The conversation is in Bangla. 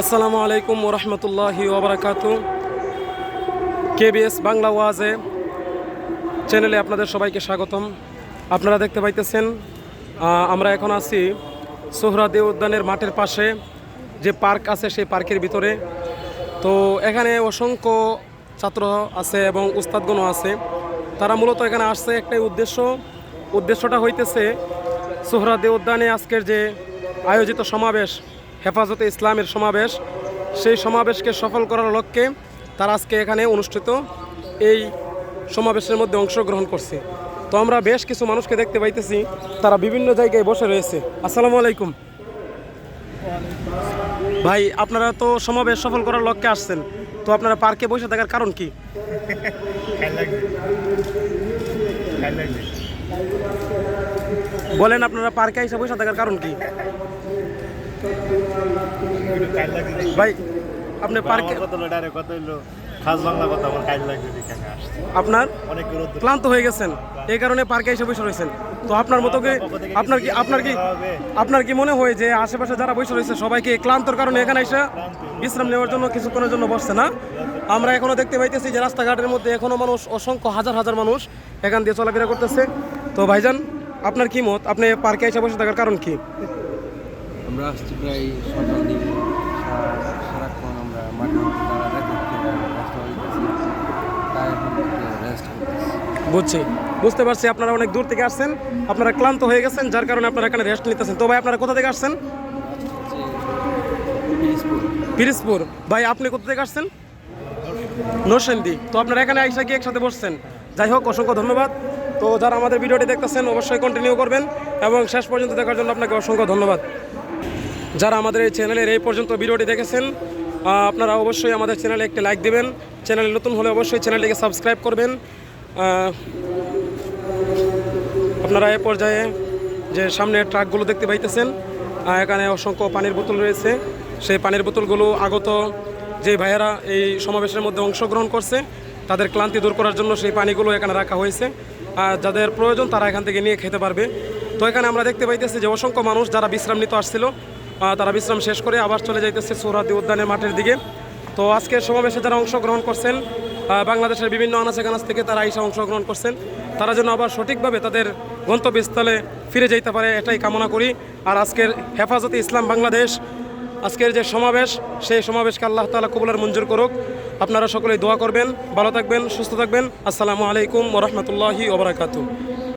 আসসালামু আলাইকুম ওরহমতুল্লাহি ওবরাকাত। কেবিএস বাংলা ওয়াজে চ্যানেলে আপনাদের সবাইকে স্বাগতম। আপনারা দেখতে পাইতেছেন আমরা এখন আছি সোহরাদি উদ্যানের মাঠের পাশে যে পার্ক আছে সেই পার্কের ভিতরে। তো এখানে অসংখ্য ছাত্র আছে এবং উস্তাদগণও আছে। তারা মূলত এখানে আসছে একটাই উদ্দেশ্য। উদ্দেশ্যটা হইতেছে সোহরাদি উদ্যানে আজকের যে আয়োজিত সমাবেশ হেফাজতে ইসলামের সমাবেশ। সেই সমাবেশকে সফল করার লক্ষ্যে তারা আজকে এখানে অনুষ্ঠিত এই সমাবেশের মধ্যে অংশগ্রহণ করছে। তো আমরা বেশ কিছু মানুষকে দেখতে পাইতেছি, তারা বিভিন্ন জায়গায় বসে রয়েছে। আসসালামু আলাইকুম। ভাই, আপনারা তো সমাবেশ সফল করার লক্ষ্যে আসছেন। তো আপনারা পার্কে বসে থাকার কারণ কি? বলেন, আপনারা পার্কে এসে বসে থাকার কারণ কি? ভাই আপনি পার্কে আমার হলো ডাইরেক্ট কথা হলো খাস বাংলা কথা আমার খাই লাগবে আপনার? অনেক ক্লান্ত হয়ে গেছেন। এই কারণে পার্কে এসে বসে রয়েছেন। তো আপনার মতো কি আপনার কি আপনার কি আপনার কি মনে হয় যে আশেপাশে যারা বসে রয়েছে সবাইকে ক্লান্তর কারণে এখানে এসে বিশ্রাম নেওয়ার জন্য কিছুক্ষণের জন্য বসছে না? আমরা এখনও দেখতে পাইতেছি যে রাস্তাঘাটের মধ্যে এখনও মানুষ অসংখ্য হাজার হাজার মানুষ এখান দিয়ে চলাফেরা করতেছে। তো ভাইজান আপনার কি মত? আপনি পার্কে এসে বসে থাকার কারণ কি? আমরা আসছি প্রায় সকাল দিকে। সারাক্ষণ আমরা মাঠে দাঁড়াতে দেখতে কষ্ট হইতেছি। তাই এখন রেস্ট বুঝছি। বুঝতে পারছি আপনারা অনেক দূর থেকে আসছেন। আপনারা ক্লান্ত হয়ে গেছেন যার কারণে আপনারা এখানে রেস্ট নিতেছেন। তো ভাই আপনারা কোথা থেকে আসছেন? পিরিজপুর। ভাই আপনি কোথা থেকে আসছেন? নরসেন্দি তো আপনারা এখানে আইসা কি একসাথে বসছেন। যাই হোক অসংখ্য ধন্যবাদ। তো যারা আমাদের ভিডিওটি দেখতেছেন অবশ্যই কন্টিনিউ করবেন। এবং শেষ পর্যন্ত দেখার জন্য আপনাকে অসংখ্য ধন্যবাদ। যারা আমাদের এই চ্যানেলের এই পর্যন্ত ভিডিওটি দেখেছেন আপনারা অবশ্যই আমাদের চ্যানেলে একটি লাইক দেবেন। চ্যানেলে নতুন হলে অবশ্যই চ্যানেলটিকে সাবস্ক্রাইব করবেন। আপনারা এ পর্যায়ে যে সামনে ট্রাকগুলো দেখতে পাইতেছেন এখানে অসংখ্য পানির বোতল রয়েছে। সেই পানির বোতলগুলো আগত যে ভাইয়েরা এই সমাবেশের মধ্যে অংশগ্রহণ করছে, তাদের ক্লান্তি দূর করার জন্য সেই পানিগুলো এখানে রাখা হয়েছে। আর যাদের প্রয়োজন তারা এখান থেকে নিয়ে খেতে পারবে। তো এখানে আমরা দেখতে পাইতেছি যে অসংখ্য মানুষ যারা বিশ্রাম নিতে আসছিল তারা বিশ্রাম শেষ করে আবার চলে যাইতেছে সৌরাদি উদ্যানের মাঠের দিকে। তো আজকের সমাবেশে যারা অংশগ্রহণ করছেন বাংলাদেশের বিভিন্ন আনাচে কানাচ থেকে তারা এসে অংশগ্রহণ করছেন, তারা যেন আবার সঠিকভাবে তাদের গন্তব্যস্থলে ফিরে যেতে পারে এটাই কামনা করি। আর আজকের হেফাজতে ইসলাম বাংলাদেশ, আজকের যে সমাবেশ, সেই সমাবেশকে আল্লাহ তালা কবুলার মঞ্জুর করুক। আপনারা সকলেই দোয়া করবেন, ভালো থাকবেন, সুস্থ থাকবেন। আসসালামু আলাইকুম ওরহমতুল্লাহি ওবরাকাতু